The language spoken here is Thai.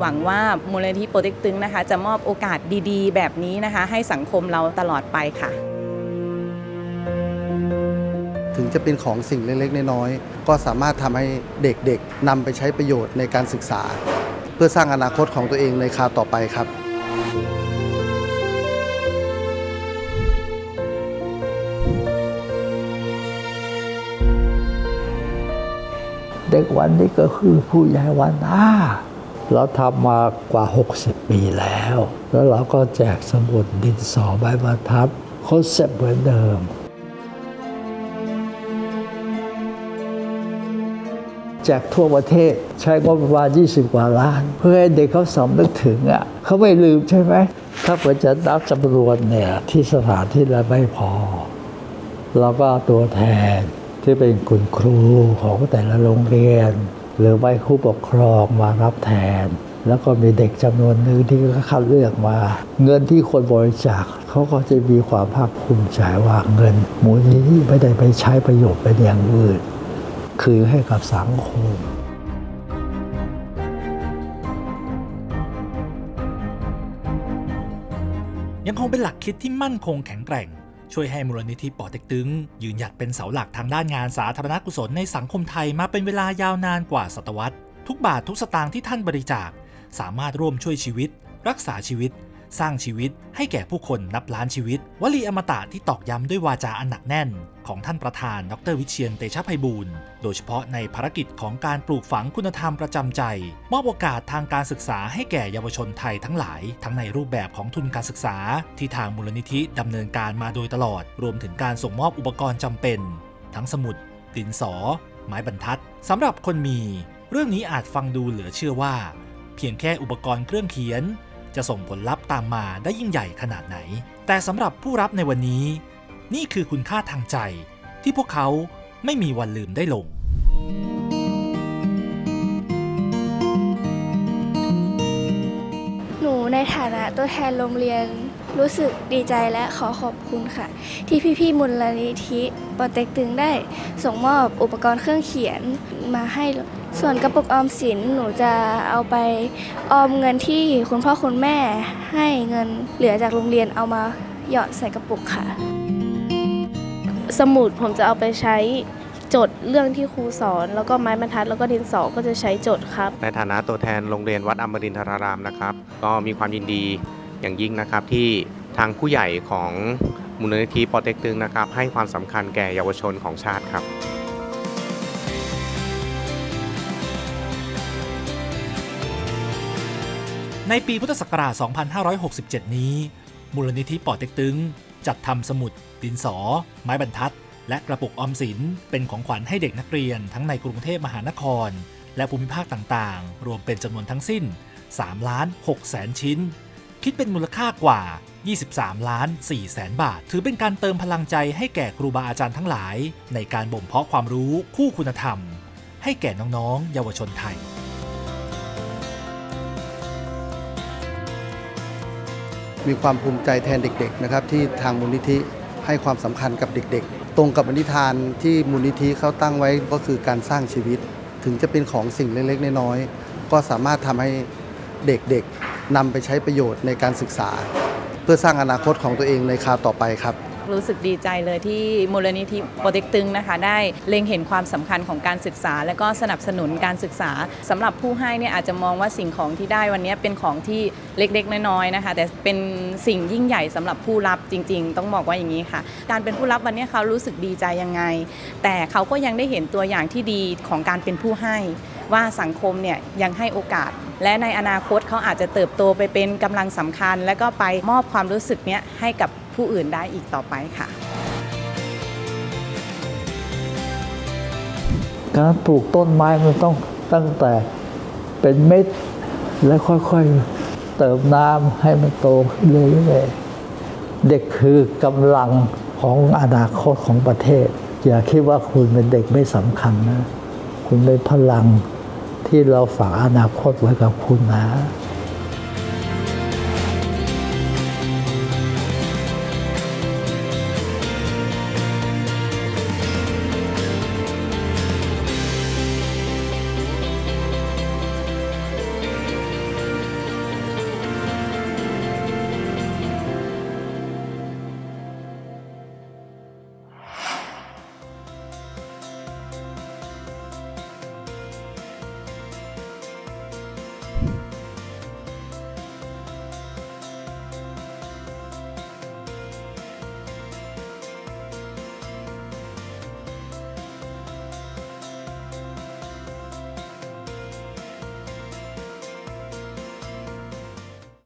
หวังว่ามูลนิธิโปรเต็กตึงนะคะ จะมอบโอกาสดีๆ แบบนี้นะคะ ให้สังคมเราตลอดไปค่ะ ถึงจะเป็นของสิ่งเล็กๆ น้อยๆก็สามารถทำให้เด็กๆนำไปใช้ประโยชน์ในการศึกษา เพื่อสร้างอนาคตของตัวเองในคราวต่อไปครับเด็กวันนี้ก็คือผู้ใหญ่วันน้า เราทำมากว่า 60 ปีแล้ว แล้วเราก็แจกสมุดดินสอใบบรรทัดคอนเซ็ปต์เหมือนเดิม แจกทั่วประเทศใช้งบประมาณ 20 กว่าล้าน เพื่อให้เด็กเขาสำนึกถึงอะเขาไม่ลืมใช่ไหม ถ้าเผื่อจะนับจำนวนเนี่ย ที่สถานที่ละไม่พอ เราก็ตัวแทนที่เป็นคุณครูของแต่ละโรงเรียน หรือไม่ผู้ปกครองมารับแทน แล้วก็มีเด็กจำนวนหนึ่งที่เขาคัดเลือกมา เงินที่คนบริจาคเขาก็จะมีความภาคภูมิใจว่าเงินมูลนิธิไม่ได้ไปใช้ประโยชน์เป็นอย่างอื่น คือให้กับสังคมยังคงเป็นหลักคิดที่มั่นคงแข็งแกร่ง ช่วยให้มูลนิธิป่อเต็กตึง ยืนหยัดเป็นเสาหลักทางด้านงานสาธารณกุศลในสังคมไทยมาเป็นเวลายาวนานกว่าศตวรรษ ทุกบาททุกสตางค์ที่ท่านบริจาค สามารถร่วมช่วยชีวิต รักษาชีวิต สร้างชีวิตให้แก่ผู้คนนับล้านชีวิต วลีอมตะที่ตอกย้ำด้วยวาจาอันหนักแน่น ของท่านประธาน ดรวิเชียนเตชะไพบูลโดยเฉพาะในภารกิจของการปลูกฝังคุณธรรมประจำใจ มอบโอกาสทางการศึกษาให้แก่เยาวชนไทยทั้งหลาย ทั้งในรูปแบบของทุนการศึกษา ที่ทางมูลนิธิดำเนินการมาโดยตลอด รวมถึงการส่งมอบอุปกรณ์จำเป็น ทั้งสมุดดินสอ ไม้บรรทัดสำหรับคนมี เรื่องนี้อาจฟังดูเหลือเชื่อว่า เพียงแค่อุปกรณ์เครื่องเขียน จะส่งผลลัพธ์ตามมาได้ยิ่งใหญ่ขนาดไหน แต่สำหรับผู้รับในวันนี้ นี่คือคุณค่าทางใจ ที่พวกเขาไม่มีวันลืมได้ลง หนูในฐานะตัวแทนโรงเรียนรู้สึกดีใจและขอขอบคุณค่ะ ที่พี่ๆมูลนิธิปอเต็กตึงได้ส่งมอบอุปกรณ์เครื่องเขียนมาให้ ส่วนกระปุกออมสินหนูจะเอาไปออมเงินที่คุณพ่อคุณแม่ให้เงินเหลือจากโรงเรียนเอามาหยอดใส่กระปุกค่ะ สมุดผมจะเอาไปใช้จดเรื่องที่ครูสอน แล้วก็ไม้บรรทัดแล้วก็ดินสอก็จะใช้จดครับ ในฐานะตัวแทนโรงเรียนวัดอมรินทรารามนะครับ ก็มีความยินดีอย่างยิ่งนะครับที่ทางผู้ใหญ่ของมูลนิธิปอเต็กตึงนะครับ ให้ความสำคัญแก่เยาวชนของชาติครับ ในปีพุทธศักราช 2567 นี้ มูลนิธิป่อเต็กตึง จัดทำสมุด ดินสอ ไม้บรรทัด และกระปุกออมสิน เป็นของขวัญให้เด็กนักเรียนทั้งในกรุงเทพมหานคร และภูมิภาคต่างๆ รวมเป็นจำนวนทั้งสิ้น 3 ล้าน6แสนชิ้น คิดเป็นมูลค่ากว่า 23 ล้าน4แสนบาท ถือเป็นการเติมพลังใจให้แก่ครูบาอาจารย์ทั้งหลาย ในการบ่มเพาะความรู้คู่คุณธรรม ให้แก่น้องๆ เยาวชนไทย มีความภูมิใจแทนเด็กๆนะครับที่ทางมูลนิธิให้ความสำคัญกับเด็กๆ ตรงกับอนิธานที่มูลนิธิเขาตั้งไว้ก็คือการสร้างชีวิต ถึงจะเป็นของสิ่งเล็กๆน้อยๆก็สามารถทำให้เด็กๆนำไปใช้ประโยชน์ในการศึกษา เพื่อสร้างอนาคตของตัวเองในคราวต่อไปครับ รู้สึกดีใจเลยที่มูลนิธิโปรเต็กตึงนะคะ ได้เล็งเห็นความสำคัญของการศึกษา และก็สนับสนุนการศึกษาสำหรับผู้ให้เนี่ยอาจจะมองว่าสิ่งของที่ได้วันนี้เป็นของที่เล็กๆ น้อยๆนะคะ แต่เป็นสิ่งยิ่งใหญ่สำหรับผู้รับจริง ๆ ต้องบอกว่าอย่างนี้ค่ะ การเป็นผู้รับวันนี้เขารู้สึกดีใจยังไง แต่เขาก็ยังได้เห็นตัวอย่างที่ดีของการเป็นผู้ให้ว่าสังคมเนี่ยยังให้โอกาส และในอนาคตเขาอาจจะเติบโตไปเป็นกำลังสำคัญ และก็ไปมอบความรู้สึกเนี้ยให้กับ ผู้อื่นได้อีกต่อไปค่ะการปลูกต้นไม้มันต้องตั้งแต่เป็นเม็ด แล้วค่อยๆเติมน้ำให้มันโตขึ้นเรื่อยๆเด็กคือกำลังของอนาคตของประเทศ อย่าคิดว่าคุณเป็นเด็กไม่สำคัญนะ คุณเป็นพลังที่เราฝากอนาคตไว้กับคุณนะ